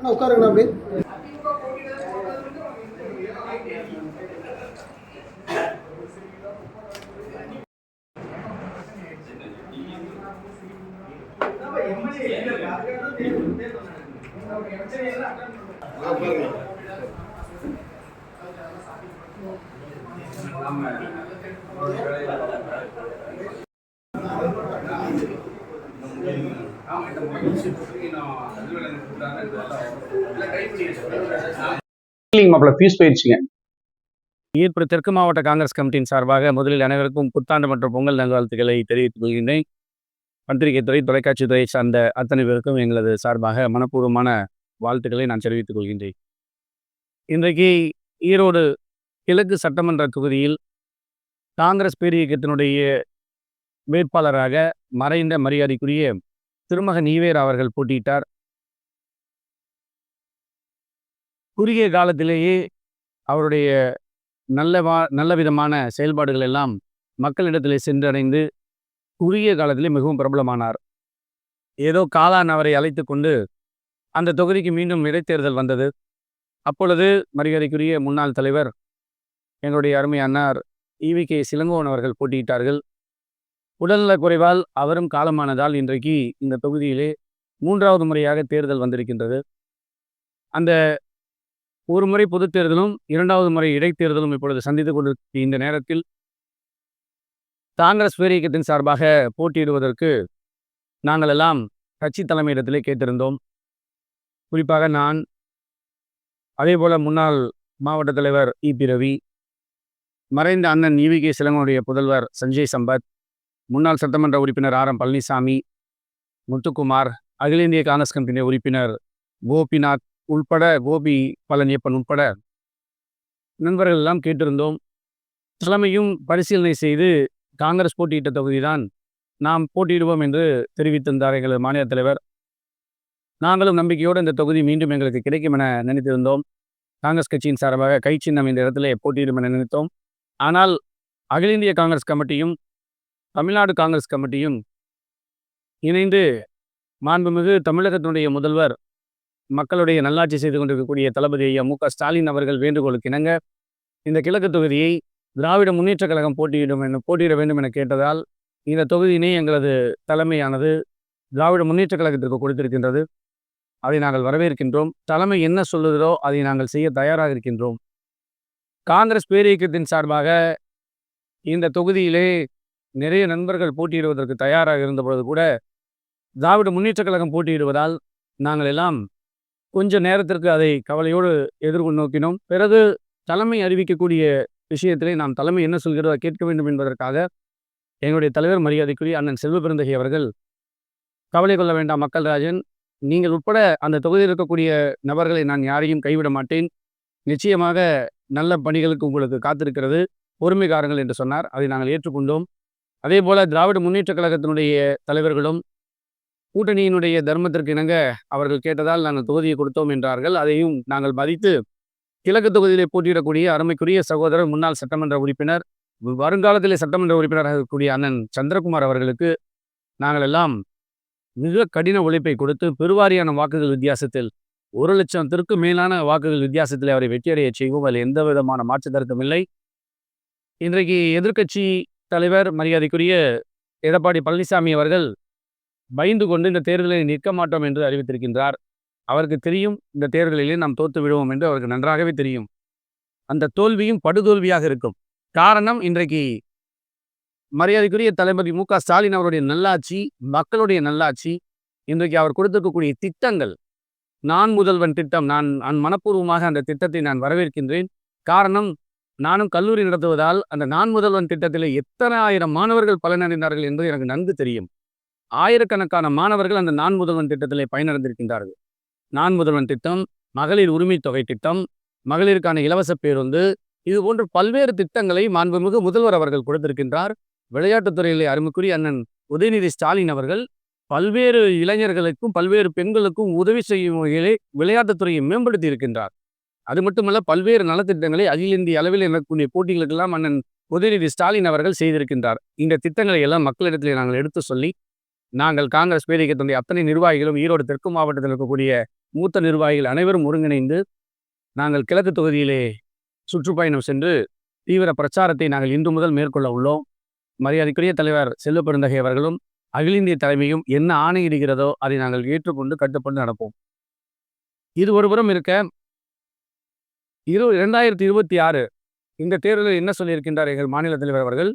அண்ணா உட்காருங்கண்ணா அப்படி உட்காருங்க இல்லைங்க மாப்பிள்ள ஃபீஸ் போயிடுச்சுங்க ஈர்ப்பு தெற்கு மாவட்ட காங்கிரஸ் கமிட்டியின் சார்பாக முதலில் அனைவருக்கும் புத்தாண்டு மற்றும் பொங்கல் நல்வாழ்த்துக்களை தெரிவித்துக் கொள்கின்றேன் பத்திரிகை துறை தொலைக்காட்சி துறை சார்ந்த அத்தனை பேருக்கும் எங்களது சார்பாக மனப்பூர்வமான வாழ்த்துக்களை நான் தெரிவித்துக் கொள்கின்றேன். இன்றைக்கு ஈரோடு கிழக்கு சட்டமன்ற தொகுதியில் காங்கிரஸ் பேரியக்கத்தினுடைய வேட்பாளராக மறைந்த மரியாதைக்குரிய திருமகன் ஈவேர் அவர்கள் போட்டியிட்டார். குறுகிய காலத்திலேயே அவருடைய நல்ல வா நல்ல விதமான செயல்பாடுகள் எல்லாம் மக்களிடத்திலே சென்றடைந்து குறுகிய காலத்திலே மிகவும் பிரபலமானார். ஏதோ காலான் அவரை அழைத்து கொண்டு அந்த தொகுதிக்கு மீண்டும் இடைத்தேர்தல் வந்தது. அப்பொழுது மரியாதைக்குரிய முன்னாள் தலைவர் எங்களுடைய அருமை அன்னார் ஈவி கே சிலங்கோவன் அவர்கள் போட்டியிட்டார்கள். உடல்நலக் குறைவால் அவரும் காலமானதால் இன்றைக்கு இந்த தொகுதியிலே மூன்றாவது முறையாக தேர்தல் வந்திருக்கின்றது. அந்த ஒரு முறை பொதுத் தேர்தலும் இரண்டாவது முறை இடைத்தேர்தலும் இப்பொழுது சந்தித்துக் கொண்டிருக்க இந்த நேரத்தில் காங்கிரஸ் பேரியக்கத்தின் சார்பாக போட்டியிடுவதற்கு நாங்கள் எல்லாம் கட்சி தலைமையிடத்திலே கேட்டிருந்தோம். குறிப்பாக நான் அதே போல முன்னாள் மாவட்ட தலைவர் இபி ரவி மறைந்த அண்ணன் ஈவி கே. சிலங்கனுடைய புதல்வர் சஞ்சய் சம்பத் முன்னாள் சட்டமன்ற உறுப்பினர் ஆர் எம் பழனிசாமி முத்துக்குமார் அகில இந்திய காங்கிரஸ் கமிட்டியினுடைய உறுப்பினர் கோபிநாத் உள்பட கோபி பழனியப்பன் உட்பட நண்பர்கள் எல்லாம் கேட்டிருந்தோம். தலைமையும் பரிசீலனை செய்து காங்கிரஸ் போட்டியிட்ட தொகுதிதான் நாம் போட்டியிடுவோம் என்று தெரிவித்திருந்தார் எங்களது மாநில தலைவர். நாங்களும் நம்பிக்கையோடு இந்த தொகுதி மீண்டும் எங்களுக்கு கிடைக்கும் என நினைத்திருந்தோம். காங்கிரஸ் கட்சியின் சார்பாக கை சின்னம் இந்த இடத்திலே போட்டியிடும் என நினைத்தோம். ஆனால் அகில இந்திய காங்கிரஸ் கமிட்டியும் தமிழ்நாடு காங்கிரஸ் கமிட்டியும் இணைந்து மாண்புமிகு தமிழகத்தினுடைய முதல்வர் மக்களுடைய நல்லாட்சி செய்து கொண்டிருக்கக்கூடிய தளபதி ஐயா மு க ஸ்டாலின் அவர்கள் வேண்டுகோளுக்கு இணங்க இந்த கிழக்கு தொகுதியை திராவிட முன்னேற்றக் கழகம் போட்டியிடும் என போட்டியிட வேண்டும் என கேட்டதால் இந்த தொகுதியினை எங்களது தலைமையானது திராவிட முன்னேற்றக் கழகத்திற்கு கொடுத்திருக்கின்றது. அதை நாங்கள் வரவேற்கின்றோம். தலைமை என்ன சொல்லுகிறோ அதை நாங்கள் செய்ய தயாராக இருக்கின்றோம். காங்கிரஸ் பேரியக்கத்தின் சார்பாக இந்த தொகுதியிலே நிறைய நண்பர்கள் போட்டியிடுவதற்கு தயாராக இருந்தபொழுது கூட திராவிட முன்னேற்றக் கழகம் போட்டியிடுவதால் நாங்கள் எல்லாம் கொஞ்ச நேரத்திற்கு அதை கவலையோடு எதிர்கொள் நோக்கினோம். பிறகு தலைமை அறிவிக்கக்கூடிய விஷயத்திலே நாம் தலைமை என்ன சொல்கிறதோ கேட்க வேண்டும் என்பதற்காக எங்களுடைய தலைவர் மரியாதைக்குரிய அண்ணன் செல்வ பிறந்தகி அவர்கள் கவலை கொள்ள வேண்டாம் மக்கள் ராஜன் நீங்கள் உட்பட அந்த தொகுதியில் இருக்கக்கூடிய நபர்களை நான் யாரையும் கைவிட மாட்டேன். நிச்சயமாக நல்ல பணிகளுக்கு உங்களுக்கு காத்திருக்கிறது பொறுமைக்காரங்கள் என்று சொன்னார். அதை நாங்கள் ஏற்றுக்கொண்டோம். அதே போல் திராவிட முன்னேற்ற கழகத்தினுடைய தலைவர்களும் கூட்டணியினுடைய தர்மத்திற்கு இணங்க அவர்கள் கேட்டதால் நாங்கள் தொகுதியை கொடுத்தோம் என்றார்கள். அதையும் நாங்கள் மதித்து கிழக்கு தொகுதியிலே போட்டியிடக்கூடிய அருமைக்குரிய சகோதரர் முன்னாள் சட்டமன்ற உறுப்பினர் வருங்காலத்திலே சட்டமன்ற உறுப்பினராக இருக்கக்கூடிய அண்ணன் சந்திரகுமார் அவர்களுக்கு நாங்கள் எல்லாம் மிக கடின உழைப்பை கொடுத்து பெருவாரியான வாக்குகள் வித்தியாசத்தில் ஒரு லட்சத்திற்கு மேலான வாக்குகள் வித்தியாசத்தில் அவரை வெற்றியடைய செய்வோம். அதில் எந்த விதமான மாற்று கருத்தும் இல்லை. இன்றைக்கு எதிர்க்கட்சி தலைவர் மரியாதைக்குரிய எடப்பாடி பழனிசாமி அவர்கள் பயந்து கொண்டு இந்த தேர்தலில் நிற்க மாட்டோம் என்று அறிவித்திருக்கின்றார். அவருக்கு தெரியும் இந்த தேர்தலிலே நாம் தோத்து விடுவோம் என்று அவருக்கு நன்றாகவே தெரியும். அந்த தோல்வியும் படுதோல்வியாக இருக்கும். காரணம் இன்றைக்கு மரியாதைக்குரிய தளபதி மு க ஸ்டாலின் அவருடைய நல்லாட்சி மக்களுடைய நல்லாட்சி இன்றைக்கு அவர் கொடுத்திருக்கக்கூடிய திட்டங்கள் நான் முதல்வன் திட்டம் நான் நான் மனப்பூர்வமாக அந்த திட்டத்தை நான் வரவேற்கின்றேன். காரணம் நானும் கல்லூரி நடத்துவதால் அந்த நான் முதல்வன் திட்டத்தில் எத்தனை ஆயிரம் மாணவர்கள் பலனடைந்தார்கள் என்பது எனக்கு நன்கு தெரியும். ஆயிரக்கணக்கான மாணவர்கள் அந்த நான் முதல்வன் திட்டத்திலே பயனடைந்திருக்கின்றார்கள். நான் முதல்வன் திட்டம் மகளிர் உரிமை தொகை திட்டம் மகளிருக்கான இலவச பேருந்து இது போன்ற பல்வேறு திட்டங்களை மாண்புமிகு முதல்வர் அவர்கள் கொடுத்திருக்கின்றார். விளையாட்டுத்துறையிலே அருமைக்குரிய அண்ணன் உதயநிதி ஸ்டாலின் அவர்கள் பல்வேறு இளைஞர்களுக்கும் பல்வேறு பெண்களுக்கும் உதவி செய்யும் வகையிலே விளையாட்டுத்துறையை மேம்படுத்தி இருக்கின்றார் அது மட்டுமல்ல பல்வேறு நலத்திட்டங்களை அகில இந்திய அளவில் நடக்கக்கூடிய போட்டிகளுக்கெல்லாம் அண்ணன் உதயநிதி ஸ்டாலின் அவர்கள் செய்திருக்கின்றார். இந்த திட்டங்களை எல்லாம் மக்களிடத்திலே நாங்கள் எடுத்து சொல்லி நாங்கள் காங்கிரஸ் பேரியக்கத்தினுடைய அத்தனை நிர்வாகிகளும் ஈரோடு தெற்கு மாவட்டத்தில் இருக்கக்கூடிய மூத்த நிர்வாகிகள் அனைவரும் ஒருங்கிணைந்து நாங்கள் கிழக்கு தொகுதியிலே சுற்றுப்பயணம் சென்று தீவிர பிரச்சாரத்தை நாங்கள் இன்று முதல் மேற்கொள்ள உள்ளோம். மரியாதைக்குரிய தலைவர் செல்வ பெருந்தகை அவர்களும் அகில இந்திய தலைமையும் என்ன ஆணையிடுகிறதோ அதை நாங்கள் ஏற்றுக்கொண்டு கட்டுப்பட்டு நடப்போம். இது ஒருபுறம் இருக்க இரு இரண்டாயிரத்தி இருபத்தி ஆறு இந்த தேர்தலில் என்ன சொல்லியிருக்கின்றார் எங்கள் மாநில தலைவர் அவர்கள்?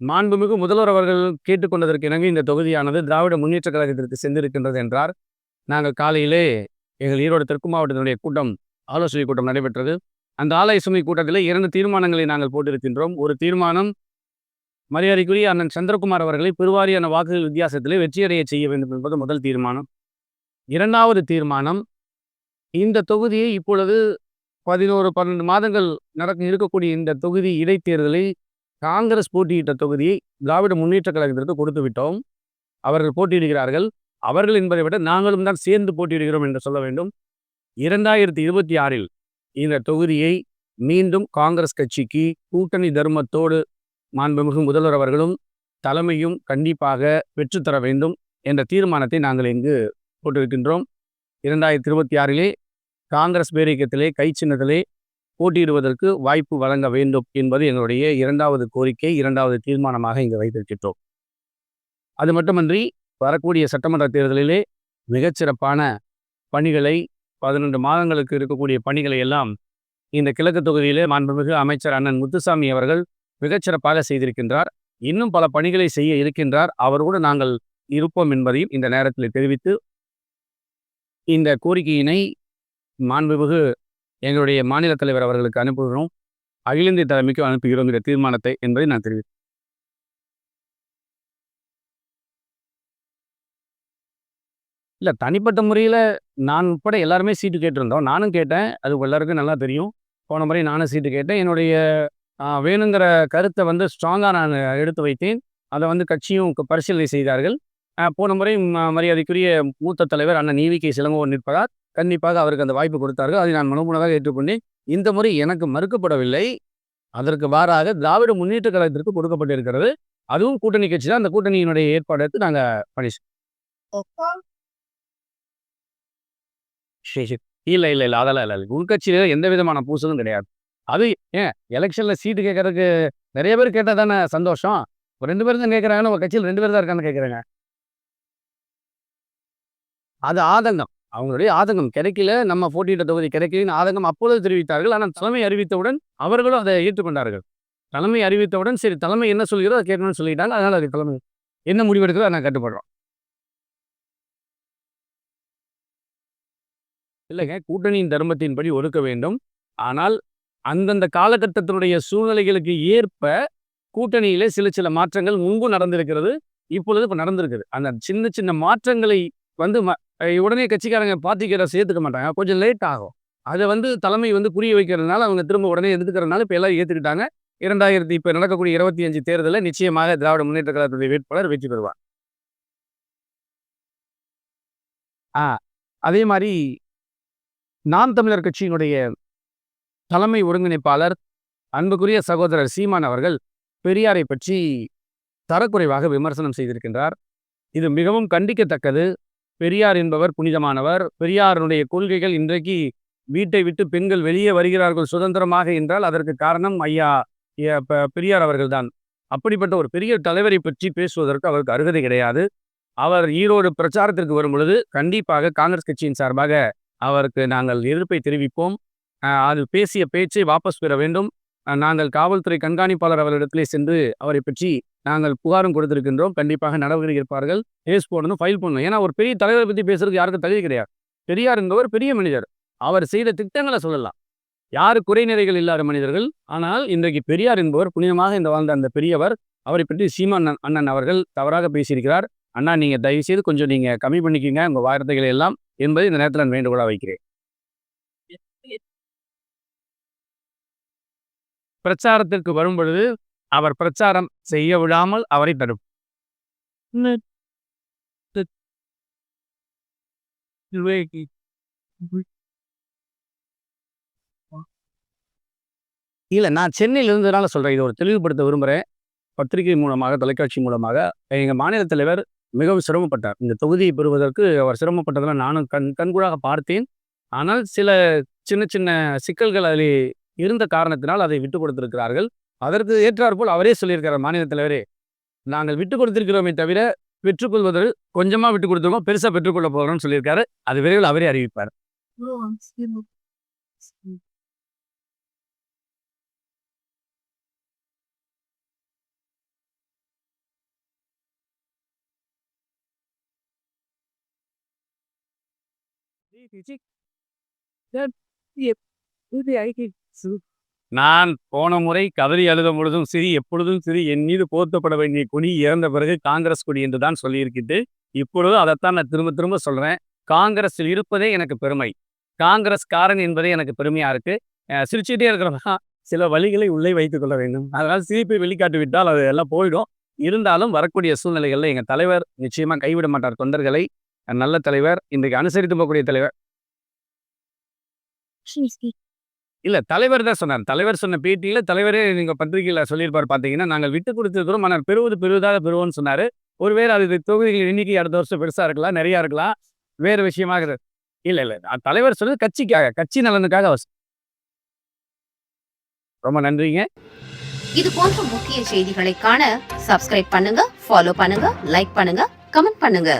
மாண்புமிகு முதல்வர் அவர்கள் கேட்டுக்கொண்டதற்கு இணங்க இந்த தொகுதியானது திராவிட முன்னேற்ற கழகத்திற்கு சென்றிருக்கின்றது என்றார். நாங்கள் காலையிலே எங்கள் ஈரோடு தெற்கு மாவட்டத்தினுடைய கூட்டம் ஆலோசனை கூட்டம் நடைபெற்றது. அந்த ஆலோசனை கூட்டத்தில் இரண்டு தீர்மானங்களை நாங்கள் போட்டிருக்கின்றோம். ஒரு தீர்மானம் மரியாதைக்குரிய அண்ணன் சந்திரகுமார் அவர்களை பெருவாரியான வாக்குகள் வித்தியாசத்திலே வெற்றியடைய செய்ய வேண்டும் என்பது முதல் தீர்மானம். இரண்டாவது தீர்மானம் இந்த தொகுதியை இப்பொழுது பதினோரு பன்னெண்டு மாதங்கள் நடக்க இருக்கக்கூடிய இந்த தொகுதி இடைத்தேர்தலில் காங்கிரஸ் போட்டியிட்ட தொகுதியை திராவிட முன்னேற்ற கழகத்திற்கு கொடுத்து விட்டோம். அவர்கள் போட்டியிடுகிறார்கள். அவர்கள் என்பதை விட நாங்களும் தான் சேர்ந்து போட்டியிடுகிறோம் என்று சொல்ல வேண்டும். இரண்டாயிரத்தி இருபத்தி ஆறில் இந்த தொகுதியை மீண்டும் காங்கிரஸ் கட்சிக்கு கூட்டணி தர்மத்தோடு மாண்புமிகு முதல்வர் அவர்களும் தலைமையும் கண்டிப்பாக பெற்றுத்தர வேண்டும் என்ற தீர்மானத்தை நாங்கள் இங்கு போட்டிருக்கின்றோம். இரண்டாயிரத்தி இருபத்தி ஆறிலே காங்கிரஸ் பேரியக்கத்திலே கை சின்னத்திலே போட்டியிடுவதற்கு வாய்ப்பு வழங்க வேண்டும் என்பது எங்களுடைய இரண்டாவது கோரிக்கை இரண்டாவது தீர்மானமாக இங்கு வைத்திருக்கின்றோம். அது மட்டுமன்றி வரக்கூடிய சட்டமன்ற தேர்தலிலே மிகச்சிறப்பான பணிகளை பதினெண்டு மாதங்களுக்கு இருக்கக்கூடிய பணிகளை எல்லாம் இந்த கிழக்கு தொகுதியிலே மாண்புமிகு அமைச்சர் அண்ணன் முத்துசாமி அவர்கள் மிகச்சிறப்பாக செய்திருக்கின்றார். இன்னும் பல பணிகளை செய்ய இருக்கின்றார். அவரோடு நாங்கள் இருப்போம் என்பதையும் இந்த நேரத்தில் தெரிவித்து இந்த கோரிக்கையினை மாண்புமிகு எங்களுடைய மாநில தலைவர் அவர்களுக்கு அனுப்புகிறோம். அகில இந்திய தலைமைக்கு அனுப்புகிறோம் இந்த தீர்மானத்தை என்பதை நான் தெரிவித்தேன் இல்லை தனிப்பட்ட முறையில் நான் உட்பட எல்லாருமே சீட்டு கேட்டிருந்தோம். நானும் கேட்டேன். அது எல்லாருக்கும் நல்லா தெரியும். போன முறை நானும் சீட்டு கேட்டேன். என்னுடைய வேணுங்கிற கருத்தை வந்து ஸ்ட்ராங்காக நான் எடுத்து வைத்தேன். அதை வந்து கட்சியும் பரிசீலனை செய்தார்கள். போன முறை ம- மரியாதைக்குரிய மூத்த தலைவர் அண்ணன் நீவிகை சிலங்கோவன் நிற்பதால் கண்டிப்பாக அவருக்கு அந்த வாய்ப்பு கொடுத்தார்கள். அதை நான் மனமுனதாக ஏற்றுக்கொண்டேன். இந்த முறை எனக்கு மறுக்கப்படவில்லை. அதற்கு மாறாக திராவிட முன்னேற்ற கழகத்திற்கு கொடுக்கப்பட்டிருக்கிறது. அதுவும் கூட்டணி கட்சி தான். அந்த கூட்டணியினுடைய ஏற்பாடு எடுத்து நாங்கள் பணி செய்- சரி சரி. இல்லை இல்லை இல்லை. அதெல்லாம் இல்லை உள்கட்சியில் எந்த விதமான பூசலும் கிடையாது. அது ஏன்? எலெக்ஷனில் சீட்டு கேட்கறதுக்கு நிறைய பேர் கேட்டால் தானே சந்தோஷம். ஒரு ரெண்டு பேர் தான் கேட்குறாங்கன்னு ஒரு கட்சியில் ரெண்டு பேர் தான் இருக்கான்னு கேட்குறாங்க. அது ஆதங்கம். அவங்களுடைய ஆதங்கம் கிடைக்கல நம்ம போட்டியிட்ட தொகுதி கிடைக்கலன்னு ஆதங்கம் அப்பொழுது தெரிவித்தார்கள். ஆனால் தலைமை அறிவித்தவுடன் அவர்களும் அதை ஏற்றுக்கொண்டார்கள். தலைமை அறிவித்தவுடன் சரி தலைமை என்ன சொல்கிறோ அதை கேட்கணும்னு சொல்லிட்டாங்க. அதனால் அது தலைமை என்ன முடிவெடுக்கிறதோ அதை நான் கட்டுப்படுறோம். இல்லைங்க கூட்டணியின் தர்மத்தின்படி ஒடுக்க வேண்டும். ஆனால் அந்தந்த காலகட்டத்தினுடைய சூழ்நிலைகளுக்கு ஏற்ப கூட்டணியிலே சில சில மாற்றங்கள் முன்பு நடந்திருக்கிறது இப்பொழுது இப்போ நடந்திருக்குது. அந்த சின்ன சின்ன மாற்றங்களை வந்து ம- உடனே கட்சிக்காரங்க பார்ட்டிக்கிற சேர்த்துக்க மாட்டாங்க. கொஞ்சம் லேட் ஆகும். அதை வந்து தலைமை வந்து புரிய வைக்கிறதுனால அவங்க திரும்ப உடனே எடுத்துக்கிறதுனால இப்போ எல்லாம் ஏற்றுக்கிட்டாங்க இரண்டாயிரத்தி இப்போ நடக்கக்கூடிய இருபத்தி அஞ்சு தேர்தலில் நிச்சயமாக திராவிட முன்னேற்ற கழகத்துடைய வேட்பாளர் வெற்றி பெறுவார். ஆ அதே மாதிரி நாம் தமிழர் கட்சியினுடைய தலைமை ஒருங்கிணைப்பாளர் அன்புக்குரிய சகோதரர் சீமான் அவர்கள் பெரியாரை பற்றி தரக்குறைவாக விமர்சனம் செய்திருக்கின்றார். இது மிகவும் கண்டிக்கத்தக்கது. பெரியார் என்பவர் புனிதமானவர். பெரியாருடைய கொள்கைகள் இன்றைக்கு வீட்டை விட்டு பெண்கள் வெளியே வருகிறார்கள் சுதந்திரமாக என்றால் அதற்கு காரணம் ஐயா பெரியார் அவர்கள்தான். அப்படிப்பட்ட ஒரு பெரிய தலைவரை பற்றி பேசுவதற்கு அவருக்கு அருகதை கிடையாது. அவர் ஈரோடு பிரச்சாரத்திற்கு வரும் பொழுது கண்டிப்பாக காங்கிரஸ் கட்சியின் சார்பாக அவருக்கு நாங்கள் எதிர்ப்பை தெரிவிப்போம். அஹ் அது பேசிய பேச்சை வாபஸ் பெற வேண்டும். நாங்கள் காவல்துறை கண்காணிப்பாளர் அவரிடத்திலே சென்று அவரை பற்றி நாங்கள் புகாரும் கொடுத்திருக்கின்றோம். கண்டிப்பாக நடவடிக்கை இருப்பார்கள் கேஸ் போடணும் ஃபைல் பண்ணணும் ஏன்னா ஒரு பெரிய தலைவரை பற்றி பேசுறதுக்கு யாருக்கும் தகுதி கிடையாது. பெரியார் என்பவர் பெரிய மனிதர். அவர் செய்த திட்டங்களை சொல்லலாம். யாரு குறைநிறைகள் இல்லாத மனிதர்கள்? ஆனால் இன்றைக்கு பெரியார் என்பவர் புனிதமாக இந்த வாழ்ந்த அந்த பெரியவர் அவரை பற்றி சீமான் அண்ணன் அண்ணன் அவர்கள் தவறாக பேசியிருக்கிறார். அண்ணா நீங்கள் தயவு செய்து கொஞ்சம் நீங்கள் கம்மி பண்ணிக்கோங்க. உங்கள் வார்த்தைகளை எல்லாம் என்பதை இந்த நேரத்தில் நான் வேண்டுகோளாக வைக்கிறேன். பிரச்சாரத்திற்கு வரும் பொழுது அவர் பிரச்சாரம் செய்ய விடாமல் அவரை தடுப்பு இல்லை நான் சென்னையில் இருந்ததுனால சொல்கிறேன் இது ஒரு தெளிவுபடுத்த விரும்புகிறேன். பத்திரிகை மூலமாக தொலைக்காட்சி மூலமாக. எங்கள் மாநில தலைவர் மிகவும் சிரமப்பட்டார். இந்த தொகுதியை பெறுவதற்கு அவர் சிரமப்பட்டதெல்லாம் நானும் கண் கண்கூடாக பார்த்தேன். ஆனால் சில சின்ன சின்ன சிக்கல்கள் அதில் இருந்த காரணத்தினால் அதை விட்டு கொடுத்திருக்கிறார்கள். அதற்கு ஏற்றாற்போல் அவரே சொல்லியிருக்கிறார் மாநில தலைவரே. நாங்கள் விட்டு கொடுத்திருக்கிறோமே தவிர பெற்றுக்கொள்வதற்கு கொஞ்சமாக விட்டு கொடுத்துருக்கோம் பெருசாக பெற்றுக்கொள்ள போகிறோம்னு சொல்லியிருக்காரு. அது விரைவில் அவரே அறிவிப்பார். நான் போன முறை கதறி அழுத பொழுதும் சரி எப்பொழுதும் சரி என் மீது போர்த்தப்பட வேண்டிய கொடி இறந்த பிறகு காங்கிரஸ் கொடி என்று தான் சொல்லியிருக்கிட்டு இப்பொழுது அதைத்தான் நான் திரும்ப திரும்ப சொல்கிறேன் காங்கிரஸில் இருப்பதே எனக்கு பெருமை. காங்கிரஸ் காரன் என்பதே எனக்கு பெருமையாக இருக்கு. அஹ் சிரிச்சுட்டே இருக்கிறவங்க சில வழிகளை உள்ளே வைத்துக் கொள்ள வேண்டும். அதனால் சிரிப்பை வெளிக்காட்டி விட்டால் அது எல்லாம் போயிடும். இருந்தாலும் வரக்கூடிய சூழ்நிலைகளில் எங்கள் தலைவர் நிச்சயமாக கைவிட மாட்டார். தொண்டர்களை நல்ல தலைவர் இன்றைக்கு அனுசரித்து போகக்கூடிய தலைவர். இல்லை தலைவர் தான் சொன்னார். தலைவர் சொன்ன பேட்டியில் தலைவரே நீங்கள் பத்திரிகையில் சொல்லியிருப்பார் பார்த்தீங்கன்னா நாங்கள் விட்டு கொடுத்துருக்கிறோம் ஆனால் பெறுவது பெறுவதாக பெறுவோம்னு சொன்னார். ஒருவேளை அது தொகுதிகள் எண்ணிக்கை அடுத்த வருஷம் பெருசாக இருக்கலாம் நிறைய இருக்கலாம் வேறு விஷயமாக இல்லை இல்லை நான் தலைவர் சொன்னது கட்சிக்காக கட்சி நலனுக்காக அவர் ரொம்ப நன்றிங்க. இது போன்ற முக்கிய செய்திகளை காண சப்ஸ்கிரைப் பண்ணுங்க ஃபாலோ பண்ணுங்க லைக் பண்ணுங்க கமெண்ட் பண்ணுங்க.